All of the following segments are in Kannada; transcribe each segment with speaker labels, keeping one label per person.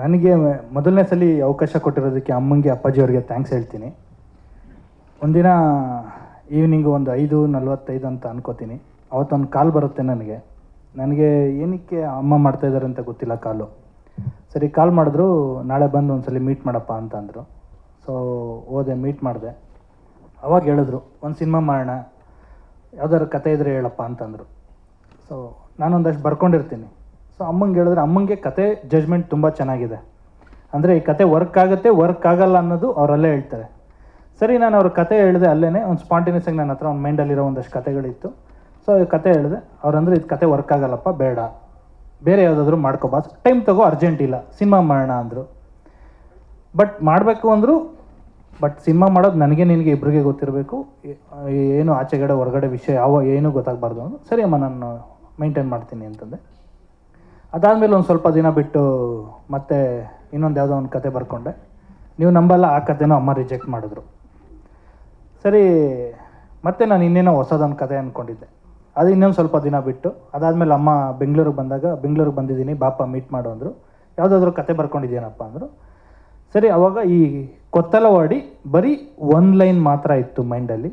Speaker 1: ನನಗೆ ಮೊದಲನೇ ಸಲ ಅವಕಾಶ ಕೊಟ್ಟಿರೋದಕ್ಕೆ ಅಮ್ಮಂಗೆ ಅಪ್ಪಾಜಿ ಅವರಿಗೆ ಥ್ಯಾಂಕ್ಸ್ ಹೇಳ್ತೀನಿ. ಒಂದಿನ ಈವ್ನಿಂಗ್ ಒಂದು ಐದು ನಲ್ವತ್ತೈದು ಅಂತ ಅನ್ಕೋತೀನಿ. ಅವತ್ತೊಂದು ಕಾಲ್ ಬರುತ್ತೆ ನನಗೆ. ನನಗೆ ಏನಕ್ಕೆ ಅಮ್ಮ ಮಾಡ್ತಾ ಇದ್ದಾರೆ ಅಂತ ಗೊತ್ತಿಲ್ಲ ಕಾಲು. ಸರಿ ಕಾಲ್ ಮಾಡಿದ್ರು, ನಾಳೆ ಬಂದು ಒಂದ್ಸಲಿ ಮೀಟ್ ಮಾಡಪ್ಪ ಅಂತ ಅಂದರು. ಸೊ ಹೋದೆ ಮೀಟ್ ಮಾಡಿದೆ. ಅವಾಗ ಹೇಳಿದ್ರು, ಒಂದು ಸಿನಿಮಾ ಮಾಡೋಣ. ಯಾವ್ದಾದ್ರು ಕತೆ ಇದ್ರೆ ಹೇಳಪ್ಪ ಅಂತಂದರು ಸೊ ನಾನೊಂದಷ್ಟು ಬರ್ಕೊಂಡಿರ್ತೀನಿ. ಸೊ ಅಮ್ಮಂಗೆ ಹೇಳಿದ್ರೆ ಅಮ್ಮಂಗೆ ಕತೆ ಜಜ್ಮೆಂಟ್ ತುಂಬ ಚೆನ್ನಾಗಿದೆ. ಅಂದರೆ ಈ ಕತೆ ವರ್ಕ್ ಆಗುತ್ತೆ ವರ್ಕ್ ಆಗಲ್ಲ ಅನ್ನೋದು ಅವರಲ್ಲೇ ಹೇಳ್ತಾರೆ. ಸರಿ, ನಾನು ಅವ್ರ ಕತೆ ಹೇಳಿದೆ ಅಲ್ಲೇ ಒಂದು ಸ್ಪಾಂಟೇನಿಯಸ್ ಆಗಿ ನನ್ನ ಹತ್ರ ಒಂದು ಮೈಂಡಲ್ಲಿರೋ ಒಂದಷ್ಟು ಕತೆಗಳಿತ್ತು. ಸೊ ಈ ಕತೆ ಹೇಳಿದೆ, ಅವ್ರಂದ್ರೆ ಇದು ಕತೆ ವರ್ಕ್ ಆಗಲ್ಲಪ್ಪ, ಬೇಡ. ಬೇರೆ ಯಾವುದಾದ್ರೂ ಮಾಡ್ಕೋಬಾ ಟೈಮ್ ತಗೋ ಅರ್ಜೆಂಟ್ ಇಲ್ಲ. ಸಿನಿಮಾ ಮಾಡೋಣ ಅಂದರು. ಬಟ್ ಮಾಡಬೇಕು ಅಂದರು ಬಟ್ ಸಿನಿಮಾ ಮಾಡೋದು ನನಗೆ ನಿನಗೆ ಇಬ್ಬರಿಗೆ ಗೊತ್ತಿರಬೇಕು. ಏನು ಆಚೆಗಡೆ, ಹೊರಗಡೆ ವಿಷಯ ಯಾವ, ಏನೂ ಗೊತ್ತಾಗಬಾರ್ದು ಅಂದರು. ಸರಿ ಅಮ್ಮ, ನಾನು ಮೈಂಟೈನ್ ಮಾಡ್ತೀನಿ ಅಂತಂದೆ. ಅದಾದಮೇಲೆ ಒಂದು ಸ್ವಲ್ಪ ದಿನ ಬಿಟ್ಟು ಮತ್ತೆ ಇನ್ನೊಂದು ಯಾವುದೋ ಒಂದು ಕತೆ ಬರ್ಕೊಂಡೆ. ನೀವು ನಂಬಲ್ಲ, ಆ ಕತೆನೂ ಅಮ್ಮ ರಿಜೆಕ್ಟ್ ಮಾಡಿದ್ರು. ಸರಿ, ಮತ್ತೆ ನಾನು ಇನ್ನೇನೋ ಹೊಸದೊಂದು ಕತೆ ಅಂದ್ಕೊಂಡಿದ್ದೆ ಅದು ಇನ್ನೊಂದು ಸ್ವಲ್ಪ ದಿನ ಬಿಟ್ಟು, ಅದಾದಮೇಲೆ ಅಮ್ಮ ಬೆಂಗಳೂರಿಗೆ ಬಂದಾಗ, ಬೆಂಗಳೂರಿಗೆ ಬಂದಿದ್ದೀನಿ, ಬಾಪ ಮೀಟ್ ಮಾಡು ಅಂದರು. ಯಾವುದಾದ್ರೂ ಕತೆ ಬರ್ಕೊಂಡಿದ್ದೀನಪ್ಪ ಅಂದರು. ಸರಿ, ಅವಾಗ ಈ ಕೊತ್ತಲವಾಡಿ ಬರೀ ಒಂದು ಲೈನ್ ಮಾತ್ರ ಇತ್ತು ಮೈಂಡಲ್ಲಿ.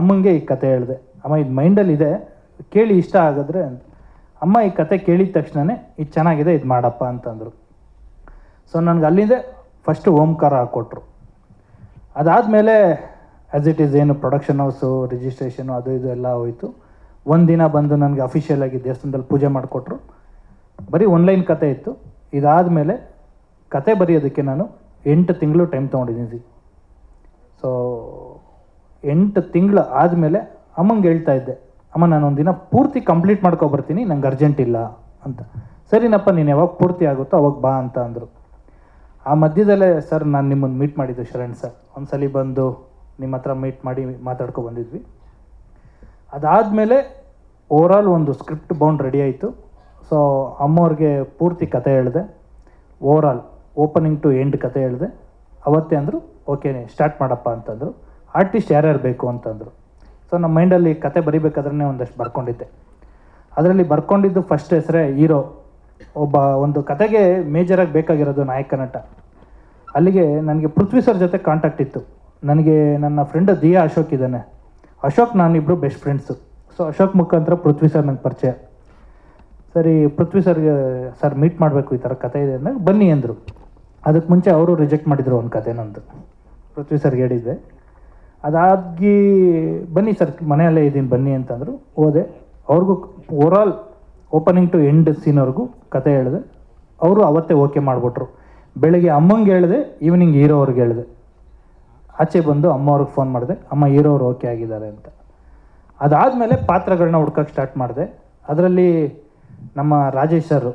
Speaker 1: ಅಮ್ಮಂಗೆ ಈ ಕತೆ ಹೇಳಿದೆ, ಅಮ್ಮ, ಇದು ಮೈಂಡಲ್ಲಿ ಇದೆ ಕೇಳಿ ಇಷ್ಟ ಆಗಿದ್ರೆ ಅಂತ. ಅಮ್ಮ ಈ ಕತೆ ಕೇಳಿದ ತಕ್ಷಣವೇ ಇದು ಚೆನ್ನಾಗಿದೆ, ಇದು ಮಾಡಪ್ಪ ಅಂತಂದರು. ಸೊ ನನಗೆ ಅಲ್ಲಿಂದ ಫಸ್ಟ್ ಓಂಕಾರ ಹಾಕ್ಕೊಟ್ರು ಅದಾದಮೇಲೆ ಆ್ಯಸ್ ಇಟ್ ಈಸ್ ಏನು ಪ್ರೊಡಕ್ಷನ್ ಹೌಸು ರಿಜಿಸ್ಟ್ರೇಷನು ಅದು ಇದು ಎಲ್ಲ ಹೋಯಿತು. ಒಂದು ದಿನ ಬಂದು ನನಗೆ ಅಫಿಷಿಯಲ್ ಆಗಿ ದೇವಸ್ಥಾನದಲ್ಲಿ ಪೂಜೆ ಮಾಡಿಕೊಟ್ರು. ಬರೀ ಒನ್ಲೈನ್ ಕತೆ ಇತ್ತು. ಇದಾದ ಮೇಲೆ ಕತೆ ಬರೆಯೋದಕ್ಕೆ ನಾನು ಎಂಟು ತಿಂಗಳು ಟೈಮ್ ತೊಗೊಂಡಿದ್ದೀನಿ ಸೊ. ಎಂಟು ತಿಂಗಳು ಆದಮೇಲೆ ಅಮ್ಮಂಗೆ ಹೇಳ್ತಾ ಇದ್ದೆ ಅಮ್ಮ ನಾನು ದಿನ ಪೂರ್ತಿ ಕಂಪ್ಲೀಟ್ ಮಾಡ್ಕೊಬರ್ತೀನಿ, ನಂಗೆ ಅರ್ಜೆಂಟ್ ಇಲ್ಲ ಅಂತ. ಸರಿನಪ್ಪ, ನೀನು ಯಾವಾಗ ಪೂರ್ತಿ ಆಗುತ್ತೋ ಅವಾಗ ಬಾ ಅಂತ ಅಂದರು. ಆ ಮಧ್ಯದಲ್ಲೇ, ಸರ್, ನಾನು ನಿಮ್ಮನ್ನು ಮೀಟ್ ಮಾಡಿದ್ದು ಶರಣ್ ಸರ್. ಒಂದ್ಸಲಿ ಬಂದು ನಿಮ್ಮ ಹತ್ರ ಮೀಟ್ ಮಾಡಿ ಮಾತಾಡ್ಕೊ ಬಂದಿದ್ವಿ. ಅದಾದಮೇಲೆ ಓವರಾಲ್ ಒಂದು ಸ್ಕ್ರಿಪ್ಟ್ ಬೌಂಡ್ ರೆಡಿ ಆಯಿತು. ಸೊ ಅಮ್ಮವ್ರಿಗೆ ಪೂರ್ತಿ ಕತೆ ಹೇಳಿದೆ. ಓವರಾಲ್ ಓಪನಿಂಗ್ ಟು ಎಂಡ್ ಕತೆ ಹೇಳಿದೆ. ಅವತ್ತೇ ಅಂದರು, ಓಕೆ, ಸ್ಟಾರ್ಟ್ ಮಾಡಪ್ಪ ಅಂತಂದರು. ಆರ್ಟಿಸ್ಟ್ ಯಾರ್ಯಾರು ಬೇಕು ಅಂತಂದರು. ಸೊ ನಮ್ಮ ಮೈಂಡಲ್ಲಿ ಕತೆ ಬರಿಬೇಕಾದ್ರೆ ಒಂದಷ್ಟು ಬರ್ಕೊಂಡಿದ್ದೆ. ಅದರಲ್ಲಿ ಬರ್ಕೊಂಡಿದ್ದು ಫಸ್ಟ್ ಹೆಸರೇ ಹೀರೋ. ಒಬ್ಬ ಒಂದು ಕತೆಗೆ ಮೇಜರಾಗಿ ಬೇಕಾಗಿರೋದು ನಾಯಕ ನಟ. ಅಲ್ಲಿಗೆ ನನಗೆ ಪೃಥ್ವಿ ಸರ್ ಜೊತೆ ಕಾಂಟ್ಯಾಕ್ಟ್ ಇತ್ತು. ನನಗೆ ನನ್ನ ಫ್ರೆಂಡ್ ದಿಯಾ ಅಶೋಕ್ ಇದ್ದಾನೆ. ಅಶೋಕ್ ನಾನಿಬ್ಬರು ಬೆಸ್ಟ್ ಫ್ರೆಂಡ್ಸು ಸೊ ಅಶೋಕ್ ಮುಖಾಂತರ ಪೃಥ್ವಿ ಸರ್ ನನಗೆ ಪರಿಚಯ. ಸರಿ, ಪೃಥ್ವಿ ಸರ್ಗೆ ಸರ್ ಮೀಟ್ ಮಾಡಬೇಕು ಈ ಥರ ಕತೆ ಇದೆ ಅಂದಾಗ ಬನ್ನಿ ಅಂದರು. ಅದಕ್ಕೆ ಮುಂಚೆ ಅವರು ರಿಜೆಕ್ಟ್ ಮಾಡಿದರು ಒಂದು ಕತೆ ನಂದು. ಪೃಥ್ವಿ ಸರ್ಗೆ ಹೇಳಿದ್ದೆ. ಅದಾಗಿ ಬನ್ನಿ ಸರ್, ಮನೆಯಲ್ಲೇ ಇದ್ದೀನಿ, ಬನ್ನಿ ಅಂತಂದರು ಹೋದೆ. ಅವ್ರಿಗೂ ಓವರಾಲ್ ಓಪನಿಂಗ್ ಟು ಎಂಡ್ ಸೀನ್ವರೆಗೂ ಕತೆ ಹೇಳಿದೆ. ಅವರು ಅವತ್ತೇ ಓಕೆ ಮಾಡಿಬಿಟ್ರು. ಬೆಳಿಗ್ಗೆ ಅಮ್ಮಂಗೆ ಹೇಳಿದೆ ಈವ್ನಿಂಗ್ ಹೀರೋ ಅವ್ರಿಗೆ ಹೇಳಿದೆ. ಆಚೆ ಬಂದು ಅಮ್ಮ ಅವ್ರಿಗೆ ಫೋನ್ ಮಾಡಿದೆ, ಅಮ್ಮ ಹೀರೋ ಓಕೆ ಆಗಿದ್ದಾರೆ ಅಂತ. ಅದಾದಮೇಲೆ ಪಾತ್ರಗಳನ್ನ ಹುಡ್ಕಕ್ಕೆ ಸ್ಟಾರ್ಟ್ ಮಾಡಿದೆ. ಅದರಲ್ಲಿ ನಮ್ಮ Rajesh sir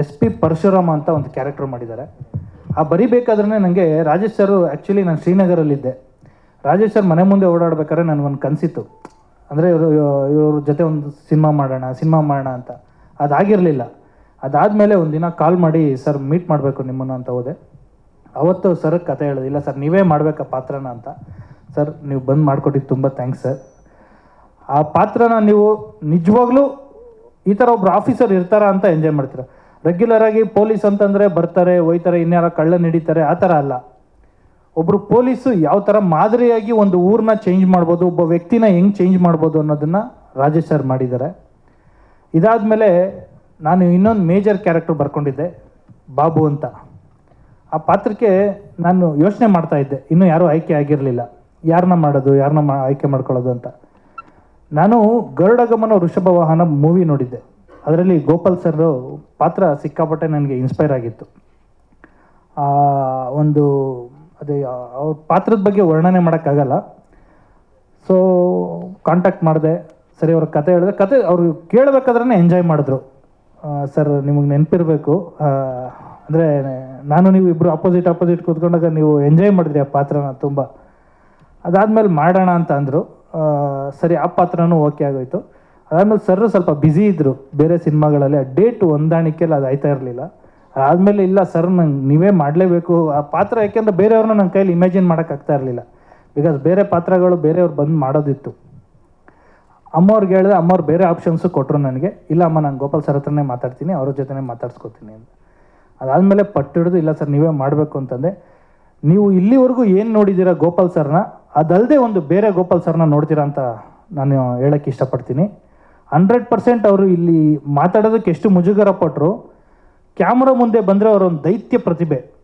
Speaker 1: S P Parashurama ಅಂತ ಒಂದು ಕ್ಯಾರೆಕ್ಟರ್ ಮಾಡಿದ್ದಾರೆ. ಆ ಬರಿಬೇಕಾದ್ರೆ ನನಗೆ ರಾಜೇಶ್ ಸರ್ ಆ್ಯಕ್ಚುಲಿ ನಾನು ಶ್ರೀನಗರಲ್ಲಿದ್ದೆ. ರಾಜೇಶ್ ಸರ್ ಮನೆ ಮುಂದೆ ಓಡಾಡ್ಬೇಕಾದ್ರೆ ನನಗೊಂದು ಕನಸಿತ್ತು. ಅಂದರೆ ಇವರು, ಇವ್ರ ಜೊತೆ ಒಂದು ಸಿನಿಮಾ ಮಾಡೋಣ ಸಿನಿಮಾ ಮಾಡೋಣ ಅಂತ. ಅದಾಗಿರಲಿಲ್ಲ. ಅದಾದಮೇಲೆ ಒಂದಿನ ಕಾಲ್ ಮಾಡಿ, ಸರ್ ಮೀಟ್ ಮಾಡಬೇಕು ನಿಮ್ಮನ್ನು ಅಂತ ಹೋದೆ. ಅವತ್ತು ಸರ್ ಕತೆ ಹೇಳಿದೆ, ಇಲ್ಲ ಸರ್, ನೀವೇ ಮಾಡಬೇಕಾ ಪಾತ್ರನ ಅಂತ. ಸರ್, ನೀವು ಬಂದು ಮಾಡಿಕೊಟ್ಟಿದ್ದು ತುಂಬ ಥ್ಯಾಂಕ್ಸ್ ಸರ್. ಆ ಪಾತ್ರನ ನೀವು ನಿಜವಾಗ್ಲೂ ಈ ಥರ ಒಬ್ರು ಆಫೀಸರ್ ಇರ್ತಾರ ಅಂತ ಎಂಜಾಯ್ ಮಾಡ್ತೀರ? ರೆಗ್ಯುಲರ್ ಆಗಿ ಪೊಲೀಸ್ ಅಂತಂದರೆ ಬರ್ತಾರೆ ಒಯ್ತಾರೆ ಇನ್ಯಾರ ಕಳ್ಳ ಹಿಡಿತಾರೆ ಆ ಥರ ಅಲ್ಲ. ಒಬ್ಬರು ಪೊಲೀಸು ಯಾವ ಥರ ಮಾದರಿಯಾಗಿ ಒಂದು ಊರನ್ನ ಚೇಂಜ್ ಮಾಡ್ಬೋದು, ಒಬ್ಬ ವ್ಯಕ್ತಿನ ಹೆಂಗೆ ಚೇಂಜ್ ಮಾಡ್ಬೋದು ಅನ್ನೋದನ್ನು ರಾಜೇಶ್ ಸರ್ ಮಾಡಿದ್ದಾರೆ. ಇದಾದಮೇಲೆ ನಾನು ಇನ್ನೊಂದು ಮೇಜರ್ ಕ್ಯಾರೆಕ್ಟರ್ ಬರ್ಕೊಂಡಿದ್ದೆ, ಬಾಬು ಅಂತ. ಆ ಪಾತ್ರಕ್ಕೆ ನಾನು ಯೋಚನೆ ಮಾಡ್ತಾ ಇದ್ದೆ, ಇನ್ನೂ ಯಾರೂ ಆಯ್ಕೆ ಆಗಿರಲಿಲ್ಲ. ಯಾರನ್ನ ಮಾಡೋದು ಯಾರನ್ನ ಮಾ, ಆಯ್ಕೆ ಮಾಡ್ಕೊಳ್ಳೋದು ಅಂತ. ನಾನು ಗರುಡಗಮನ ವೃಷಭ ವಾಹನ ಮೂವಿ ನೋಡಿದ್ದೆ. ಅದರಲ್ಲಿ ಗೋಪಾಲ್ ಸರ್ ಪಾತ್ರ ಸಿಕ್ಕಾಪಟ್ಟೆ ನನಗೆ ಇನ್ಸ್ಪೈರ್ ಆಗಿತ್ತು. ಒಂದು, ಅದೇ ಅವ್ರ ಪಾತ್ರದ ಬಗ್ಗೆ ವರ್ಣನೆ ಮಾಡೋಕ್ಕಾಗಲ್ಲ. ಸೊ ಕಾಂಟ್ಯಾಕ್ಟ್ ಮಾಡಿದೆ, ಸರಿ, ಅವ್ರ ಕತೆ ಹೇಳಿದೆ. ಕತೆ, ಅವರು ಕೇಳಬೇಕಾದ್ರೆ ಎಂಜಾಯ್ ಮಾಡಿದ್ರು. ಸರ್, ನಿಮಗೆ ನೆನಪಿರಬೇಕು. ಅಂದರೆ, ನಾನು ನೀವು ಇಬ್ಬರು ಅಪೋಸಿಟ್ ಅಪೋಸಿಟ್ ಕೂತ್ಕೊಂಡಾಗ ನೀವು ಎಂಜಾಯ್ ಮಾಡಿದ್ರಿ ಆ ಪಾತ್ರನ ತುಂಬ. ಅದಾದಮೇಲೆ ಮಾಡೋಣ ಅಂತ ಅಂದರು. ಸರಿ, ಆ ಪಾತ್ರನೂ ಓಕೆ ಆಗೋಯ್ತು. ಅದಾದಮೇಲೆ ಸರ್ ಸ್ವಲ್ಪ ಬ್ಯುಸಿ ಇದ್ದರು ಬೇರೆ ಸಿನಿಮಾಗಳಲ್ಲಿ ಡೇಟ್ ಹೊಂದಾಣಿಕೆಯಲ್ಲಿ ಅದು ಆಯ್ತಾ ಇರಲಿಲ್ಲ. ಆದಮೇಲೆ ಇಲ್ಲ ಸರ್ ನಂಗೆ ನೀವೇ ಮಾಡಲೇಬೇಕು. ಆ ಪಾತ್ರ ಯಾಕೆಂದ್ರೆ ಬೇರೆಯವ್ರನ್ನ ನನ್ನ ಕೈಯಲ್ಲಿ ಇಮ್ಯಾಜಿನ್ ಮಾಡೋಕ್ಕಾಗ್ತಾ ಇರಲಿಲ್ಲ. ಬಿಕಾಸ್ ಬೇರೆ ಪಾತ್ರಗಳು ಬೇರೆಯವ್ರು ಬಂದು ಮಾಡೋದಿತ್ತು. ಅಮ್ಮವ್ರಿಗೆ ಹೇಳಿದೆ ಅಮ್ಮವ್ರು ಬೇರೆ ಆಪ್ಷನ್ಸು ಕೊಟ್ಟರು ನನಗೆ. ಇಲ್ಲ ಅಮ್ಮ, ನಾನು ಗೋಪಾಲ್ ಸರ್ ಹತ್ರನೇ ಮಾತಾಡ್ತೀನಿ, ಅವ್ರ ಜೊತೆನೇ ಮಾತಾಡ್ಸ್ಕೊತೀನಿ ಅಂತ. ಅದಾದಮೇಲೆ ಪಟ್ಟು ಹಿಡಿದು, ಇಲ್ಲ ಸರ್ ನೀವೇ ಮಾಡಬೇಕು ಅಂತಂದೆ. ನೀವು ಇಲ್ಲಿವರೆಗೂ ಏನು ನೋಡಿದ್ದೀರಾ ಗೋಪಾಲ್ ಸರ್ನ? ಅದಲ್ಲದೆ ಒಂದು ಬೇರೆ ಗೋಪಾಲ್ ಸರ್ನ ನೋಡ್ತೀರಾ ಅಂತ ನಾನು ಹೇಳಕ್ಕೆ ಇಷ್ಟಪಡ್ತೀನಿ. ಹಂಡ್ರೆಡ್ ಪರ್ಸೆಂಟ್ ಅವರು ಇಲ್ಲಿ ಮಾತಾಡೋದಕ್ಕೆ ಎಷ್ಟು ಮುಜುಗರ ಪಟ್ಟರು ಕ್ಯಾಮ್ರಾ ಮುಂದೆ ಬಂದರೆ ಅವರೊಂದು ದೈತ್ಯ ಪ್ರತಿಭೆ.